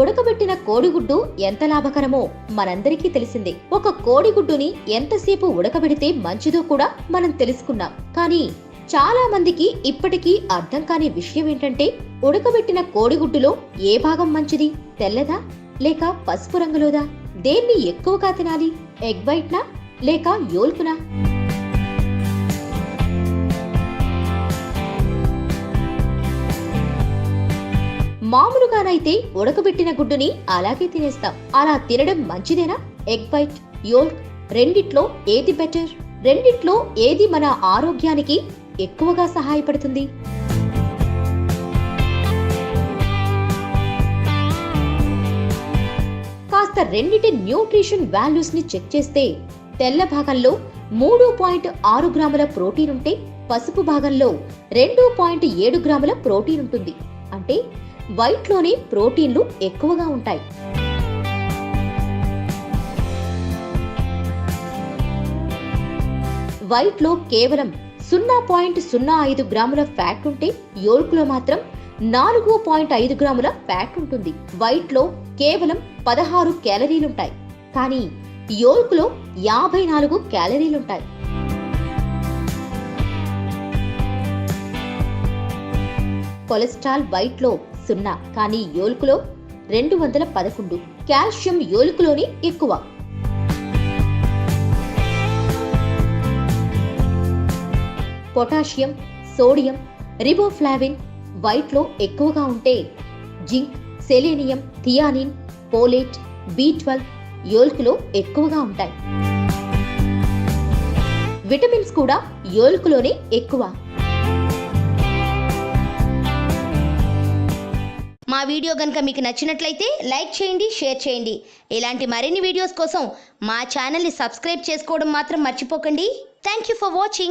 ఉడకబెట్టిన కోడిగుడ్డు ఎంత లాభకరమో మనందరికీ తెలిసిందే. ఒక కోడిగుడ్డుని ఎంతసేపు ఉడకబెడితే మంచిదో కూడా మనం తెలుసుకున్నాం. కానీ చాలా మందికి ఇప్పటికీ అర్థం కాని విషయం ఏంటంటే ఉడకబెట్టిన కోడిగుడ్డులో ఏ భాగం మంచిది? తెల్లదా? లేక పసుపు రంగులోదా? దేన్ని ఎక్కువగా తినాలి? ఎగ్ వైట్నా? లేక యోల్కునా? మామూలుగానైతే ఉడకబెట్టిన గుడ్డుని అలాగే తినేస్తాం. అలా తినడం మంచిదేనా? ఎగ్ వైట్ యోల్క్ రెండిట్లో ఏది బెటర్ రెండిట్లో ఏది మన ఆరోగ్యానికి ఎక్కువగా సహాయపడుతుంది? కాస్త రెండిటి న్యూట్రిషన్ వాల్యూస్ని చెక్ చేస్తే తెల్ల భాగంలో మూడు పాయింట్ ఆరు గ్రాముల ప్రోటీన్ ఉంటే పసుపు భాగంలో రెండు పాయింట్ ఏడు గ్రాముల ప్రోటీన్ ఉంటుంది. అంటే వైట్లోనే ప్రోటీన్లు ఎక్కువగా ఉంటాయి. వైట్లో కేవలం సున్నా పాయింట్ సున్నా ఐదు గ్రాముల ఫ్యాట్ ఉంటే యోల్క్లో మాత్రం నాలుగు పాయింట్ ఐదు గ్రాముల ఫ్యాట్ ఉంటుంది. వైట్లో కేవలం పదహారు క్యాలరీలుంటాయి. కానీ యోల్క్లో యాభై నాలుగు క్యాలరీలుంటాయి. కొలెస్ట్రాల్ వైట్లో సున్నా కానీ యోలుకులో రెండు వందల పదకొండు. కాల్షియం యోలుకులోని ఎక్కువ. పొటాషియం సోడియం రిబోఫ్లావిన్ వైట్లో ఎక్కువగా ఉంటే zinc selenium theanine folate B twelve యోల్కులో ఎక్కువగా ఉంటాయి. విటమిన్స్ కూడా యోల్కులోనే ఎక్కువ. మా వీడియో కనుక మీకు నచ్చినట్లయితే లైక్ చేయండి షేర్ చేయండి. ఇలాంటి మరిన్ని వీడియోస్ కోసం మా ఛానల్ని సబ్స్క్రైబ్ చేసుకోవడం మాత్రం మర్చిపోకండి. Thank you for watching